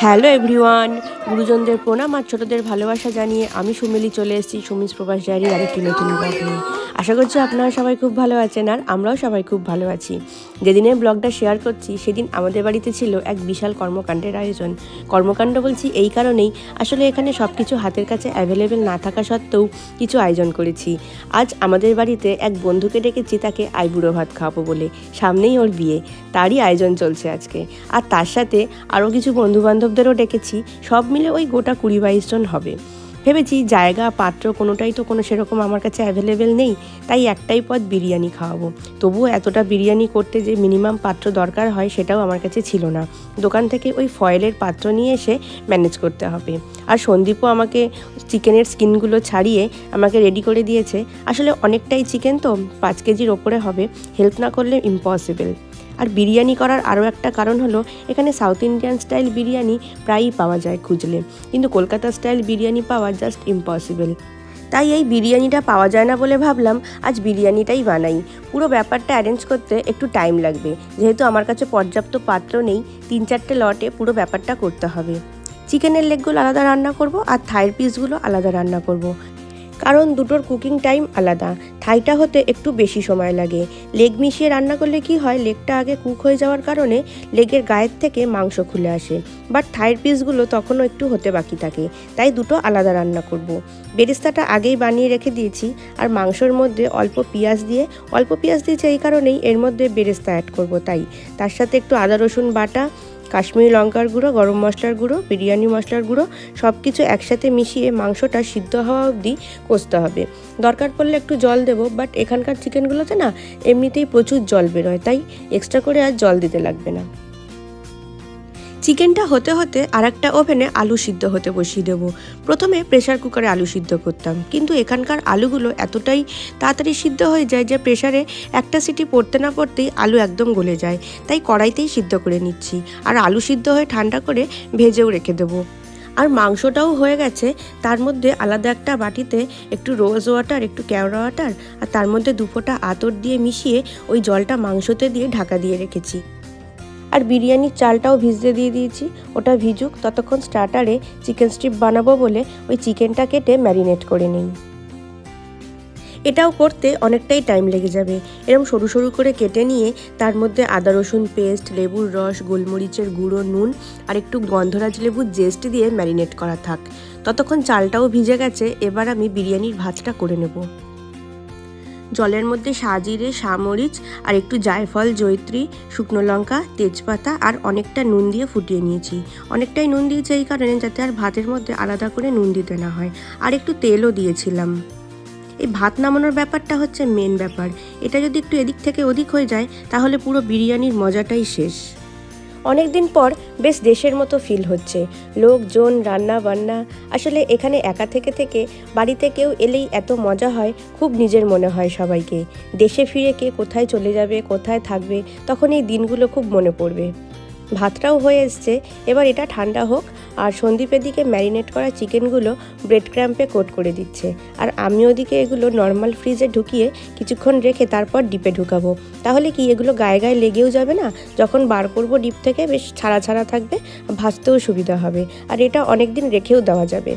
Hello everyone, গুরুজনদের প্রণাম আর ছোটদের ভালোবাসা জানিয়ে আমি সুমিলি চলে এসেছি সুমিস প্রকাশ ডায়েরির আরেকটি নতুন ব্লগ আশা করছি আপনারা সবাই খুব ভালো আছেন আর আমরাও সবাই খুব ভালো আছি। যেদিনের ব্লগটা শেয়ার করছি, সেদিন আমাদের বাড়িতে ছিল এক বিশাল কর্মকাণ্ডের আয়োজন। কর্মকাণ্ড বলছি এই কারণেই আসলে এখানে সব কিছু হাতের কাছে অ্যাভেলেবেল না থাকা সত্ত্বেও কিছু আয়োজন করেছি। আজ আমাদের বাড়িতে এক বন্ধুকে ডেকেছি, তাকে আইবুড়ো ভাত খাওয়াবো বলে। সামনেই ওর বিয়ে। তারই আয়োজন চলছে আজকে। আর তার সাথে আরও কিছু বন্ধু বান্ধবদেরও ডেকেছি। সব মিলে ওই গোটা কুড়ি বাইশ জন হবে। ভেবেছি জায়গা, পাত্র কোনোটাই তো কোনো সেরকম আমার কাছে অ্যাভেলেবেল নেই, তাই একটাই পদ বিরিয়ানি খাওয়াবো। তবুও এতটা বিরিয়ানি করতে যে মিনিমাম পাত্র দরকার হয় সেটাও আমার কাছে ছিল না। দোকান থেকে ওই ফয়েলের পাত্র নিয়ে এসে ম্যানেজ করতে হবে। আর সন্দীপও আমাকে চিকেনের স্কিনগুলো ছাড়িয়ে আমাকে রেডি করে দিয়েছে। আসলে অনেকটাই চিকেন তো, পাঁচ কেজির ওপরে হবে। হেল্প না করলে ইম্পসিবল আর বিরিয়ানি করার আরও একটা কারণ হলো, এখানে সাউথ ইন্ডিয়ান স্টাইল বিরিয়ানি প্রায়ই পাওয়া যায় খুঁজলে। কিন্তু কলকাতা স্টাইল বিরিয়ানি পাওয়া জাস্ট ইম্পসিবল তাই এই বিরিয়ানিটা পাওয়া যায় না বলে ভাবলাম, আজ বিরিয়ানিটাই বানাই। পুরো ব্যাপারটা অ্যারেঞ্জ করতে একটু টাইম লাগবে। যেহেতু আমার কাছে পর্যাপ্ত পাত্র নেই, তিন চারটে লটে পুরো ব্যাপারটা করতে হবে। চিকেনের লেগগুলো আলাদা রান্না করব আর থাইয়ের পিসগুলো আলাদা রান্না করব। কারণ দুটোর কুকিং টাইম আলাদা। থাইটা হতে একটু বেশি সময় লাগে। লেগ মিশিয়ে রান্না করলে কি হয়, লেগটা আগে কুক হয়ে যাওয়ার কারণে লেগের গায়ের থেকে মাংস খুলে আসে। বাট থাইয়ের পিসগুলো তখনও একটু হতে বাকি থাকে। তাই দুটো আলাদা রান্না করব। বেরেস্তাটা আগেই বানিয়ে রেখে দিয়েছি। আর মাংসর মধ্যে অল্প পেঁয়াজ দিয়ে, অল্প পেঁয়াজ দিয়েছি এই কারণেই এর মধ্যে বেরেস্তা অ্যাড করব তাই। তার সাথে একটু আদা রসুন বাটা কাশ্মীরি লঙ্কার গুঁড়ো, গরম মশলার গুঁড়ো, বিরিয়ানি মশলার গুঁড়ো সব কিছু একসাথে মিশিয়ে মাংসটা সিদ্ধ হওয়া অবধি কষতে হবে। দরকার পড়লে একটু জল দেবো বাট এখানকার চিকেনগুলোতে না, এমনিতেই প্রচুর জল বেরোয়, তাই এক্সট্রা করে আর জল দিতে লাগবে না। চিকেনটা হতে হতে আর একটা ওভেনে আলু সিদ্ধ হতে বসিয়ে দেবো। প্রথমে প্রেশার কুকারে আলু সিদ্ধ করতাম। কিন্তু এখানকার আলুগুলো এতটাই তাড়াতাড়ি সিদ্ধ হয়ে যায় যে প্রেশারে একটা সিটি পড়তে না পড়তেই আলু একদম গলে যায়। তাই কড়াইতেই সিদ্ধ করে নিচ্ছি। আর আলু সিদ্ধ হয়ে ঠান্ডা করে ভেজেও রেখে দেবো। আর মাংসটাও হয়ে গেছে। তার মধ্যে আলাদা একটা বাটিতে একটু রোজ ওয়াটার একটু কেওড়া ওয়াটার আর তার মধ্যে দুফোটা আতর দিয়ে মিশিয়ে ওই জলটা মাংসতে দিয়ে ঢাকা দিয়ে রেখেছি। আর বিরিয়ানির চালটাও ভিজতে দিয়ে দিয়েছি। ওটা ভিজুক, ততক্ষণ স্টার্টারে চিকেন স্ট্রিপ বানাবো বলে ওই চিকেনটা কেটে ম্যারিনেট করে নিই এটাও করতে অনেকটাই টাইম লেগে যাবে। এরকম সরু সরু করে কেটে নিয়ে তার মধ্যে আদা, রসুন পেস্ট, লেবুর রস, গোলমরিচের গুঁড়ো, নুন আর একটু গন্ধরাজ লেবুর জেস্ট দিয়ে ম্যারিনেট করা থাক। ততক্ষণ চালটাও ভিজে গেছে, এবার আমি বিরিয়ানির ভাতটা করে নেব। জলের মধ্যে সাজিরে, সামরিচ আর একটু জায়ফল জৈত্রী শুকনো লঙ্কা, তেজপাতা আর অনেকটা নুন দিয়ে ফুটিয়ে নিয়েছি। অনেকটাই নুন দিয়েছি এই কারণে যাতে আর ভাতের মধ্যে আলাদা করে নুন দিতে না হয়। আর একটু তেলও দিয়েছিলাম। এই ভাত নামানোর ব্যাপারটা হচ্ছে মেন ব্যাপার। এটা যদি একটু এদিক থেকে ওদিক হয়ে যায়, তাহলে পুরো বিরিয়ানির মজাটাই শেষ। অনেক দিন পর বেশ দেশের মতো ফিল হচ্ছে। লোকজন রান্না বান্না আসলে এখানে একা থেকে থেকে বাড়িতে কেউ এলেই এত মজা হয়, খুব নিজের মনে হয় সবাইকে। দেশে ফিরে কে কোথায় চলে যাবে, কোথায় থাকবে, তখন এই দিনগুলো খুব মনে পড়বে। ভাতটাও হয়ে এসছে। এবার এটা ঠান্ডা হোক, আর সন্দীপের দিকে ম্যারিনেট করা চিকেনগুলো ব্রেড ক্র্যাম্পে কোট করে দিচ্ছে। আর আমি ওদিকে এগুলো নর্মাল ফ্রিজে ঢুকিয়ে কিছুক্ষণ রেখে তারপর ডিপে ঢুকাবো। তাহলে কি এগুলো গায়ে গায়ে লেগেও যাবে না? যখন বার করব ডিপ থেকে বেশ ছাড়া ছাড়া থাকবে, ভাজতেও সুবিধা হবে। আর এটা অনেক দিন রেখেও দেওয়া যাবে।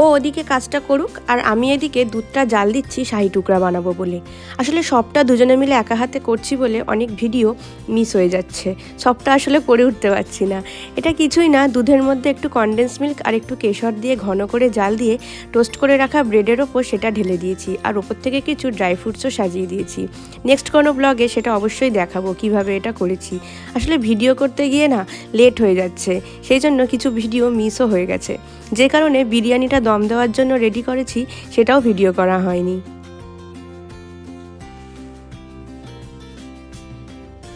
ও ওদিকে কাজটা করুক আর আমি এদিকে দুধটা জাল দিচ্ছি শাহি টুকরা বানাবো বলে। আসলে সবটা দুজনে মিলে একা হাতে করছি বলে অনেক ভিডিও মিস হয়ে যাচ্ছে। সবটা আসলে করে উঠতে পারছি না। এটা কিছুই না, দুধের মধ্যে একটু কনডেন্স মিল্ক আর একটু কেশর দিয়ে ঘন করে জাল দিয়ে টোস্ট করে রাখা ব্রেডের ওপর সেটা ঢেলে দিয়েছি আর ওপর থেকে কিছু ড্রাই ফ্রুটসও সাজিয়ে দিয়েছি। নেক্সট কোনো ব্লগে সেটা অবশ্যই দেখাবো কীভাবে এটা করেছি। আসলে ভিডিও করতে গিয়ে না লেট হয়ে যাচ্ছে, সেই জন্য কিছু ভিডিও মিসও হয়ে গেছে। যে কারণে বিরিয়ানিটা দম দেওয়ার জন্য রেডি করেছি সেটাও ভিডিও করা হয়নি।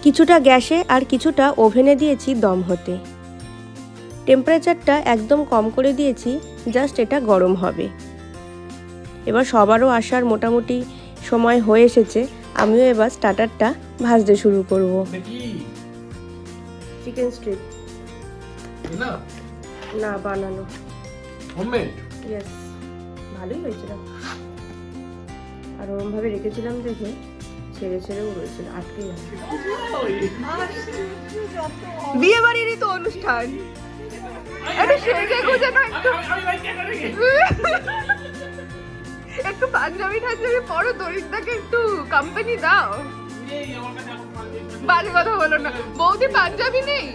কিছুটা গ্যাসে আর কিছুটা ওভেনে দিয়েছি দম হতে। টেম্পারেচারটা একদম কম করে দিয়েছি জাস্ট এটা গরম হবে। এবার সবারও আসার মোটামুটি সময় হয়ে এসেছে আমিও এবার স্টার্টারটা ভাজতে শুরু করব। চিকেন স্ট্রিপ না। না বানানো। হোমমেড ইয়েস ভালোই হয়েছিল। আর ওরমভাবে রেখেছিলাম দেখে ছেড়ে ছেড়েও রয়েছিল আটকে বিয়ে বাড়িরই তো অনুষ্ঠান। একটু সেজে গুজে না একটু। একটু পাঞ্জাবি টাঞ্জাবি পরো দরিদ্রাকে একটু কোম্পানি দাও। বাজে কথা বলো না। বৌদি পাঞ্জাবি নেই?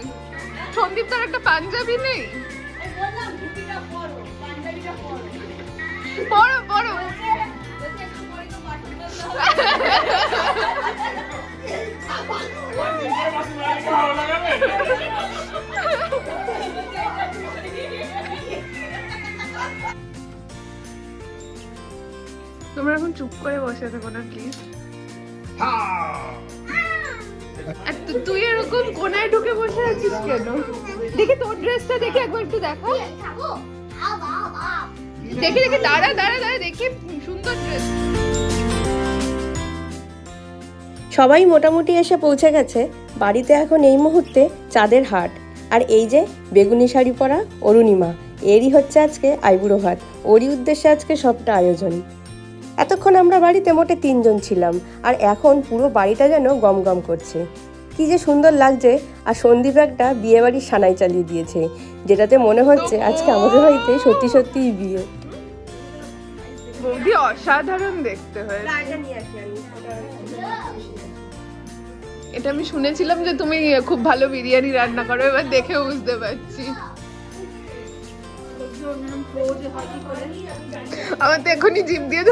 সন্দীপ তার একটা পাঞ্জাবি নেই? ভালো লাগাবে তোমরা এখন চুপ করে বসে থাকো না প্লিজ তুই এরকম কোনায় ঢুকে বসে আছিস কেন? দেখি তোর ড্রেসটা দেখি একবার একটু দেখা। দেখি দেখি, দাঁড়া দাঁড়া দাঁড়া, দেখি, সুন্দর ড্রেস সবাই মোটামুটি এসে পৌঁছে গেছে। বাড়িতে এখন এই মুহূর্তে চাঁদের হাট। আর এই যে বেগুনি শাড়ি পরা অরুণিমা, এরই হচ্ছে আজকে আইবুড়ো হাট। ওরই উদ্দেশ্যে আজকে সবটা আয়োজন। এতক্ষণ আমরা বাড়িতে মোটে তিনজন ছিলাম, আর এখন পুরো বাড়িটা যেন গম গম করছে। কি যে সুন্দর লাগছে, আর সন্দীপ একটা বিয়ে বাড়ির সানাই চালিয়ে দিয়েছে, যেটাতে মনে হচ্ছে আজকে আমাদের বাড়িতে সত্যি সত্যিই বিয়ে। বৌদি অসাধারণ দেখতে হয়। এটা আমি শুনেছিলাম যে তুমি খুব ভালো বিরিয়ানি রান্না করো এবার দেখে বুঝতে পারছি। আমার তো এখনই জিম দিয়ে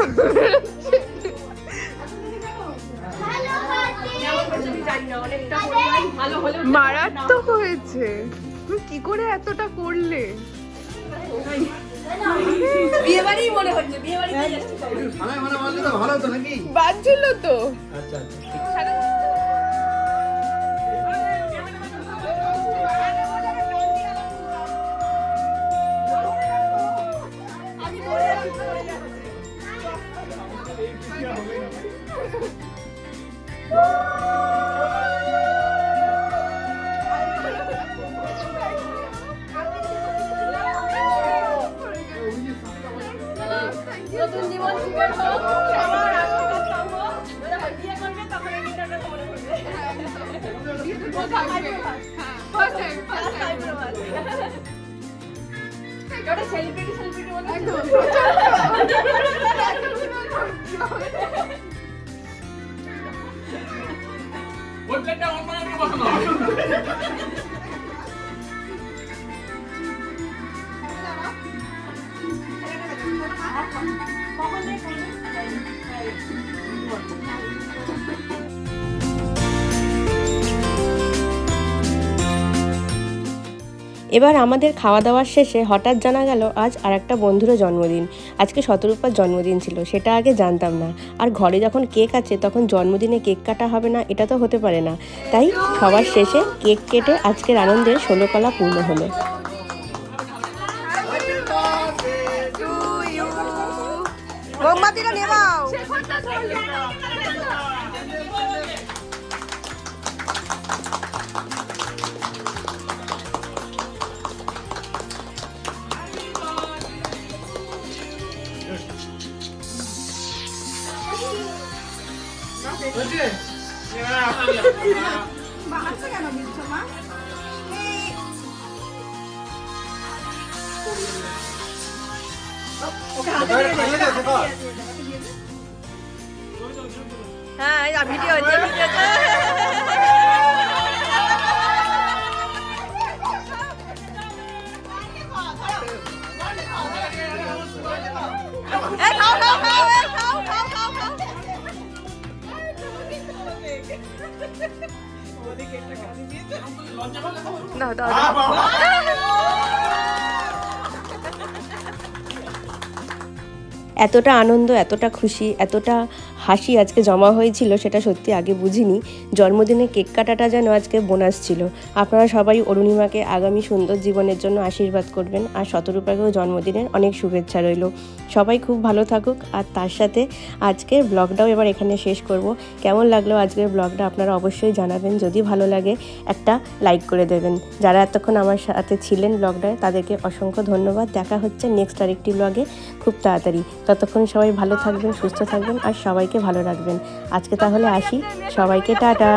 ওই প্লেটটা অন করে একটু বসানো এবার আমাদের খাওয়া দাওয়ার শেষে হঠাৎ জানা গেল আজ আর একটা বন্ধুরও জন্মদিন। আজকে শতরূপার জন্মদিন ছিল সেটা আগে জানতাম না। আর ঘরে যখন কেক আছে তখন জন্মদিনে কেক কাটা হবে না এটা তো হতে পারে না। তাই সবার শেষে কেক কেটে আজকের আনন্দের ষোলো কলা পূর্ণ হলো। মোমবাতিটা নেবাও। হয়েছে হ্যাঁ এই ভিডিও হচ্ছে ভিডিও হচ্ছে এই খাও খাও খাও এই খাও খাও এতটা আনন্দ এতটা খুশি এতটা হাসি আজকে জমা হয়েছিল সেটা সত্যি আগে বুঝিনি। জন্মদিনে কেক কাটাটা যেন আজকে বোনাস ছিল। আপনারা সবাই অরুণিমাকে আগামী সুন্দর জীবনের জন্য আশীর্বাদ করবেন আর শতরূপাকেও জন্মদিনের অনেক শুভেচ্ছা রইল। সবাই খুব ভালো থাকুক আর তার সাথে আজকের ব্লগটাও এবার এখানে শেষ করব। কেমন লাগল আজকের ব্লগটা আপনারা অবশ্যই জানাবেন। যদি ভালো লাগে একটা লাইক করে দেবেন। যারা এতক্ষণ আমার সাথে ছিলেন ব্লগটায়, তাদেরকে অসংখ্য ধন্যবাদ। দেখা হচ্ছে নেক্সট আরেকটি ব্লগে খুব তাড়াতাড়ি। ততক্ষণ সবাই ভালো থাকবেন, সুস্থ থাকবেন আর সবাইকে ভালো রাখবেন। আজকে তাহলে আসি। সবাইকে টাটা।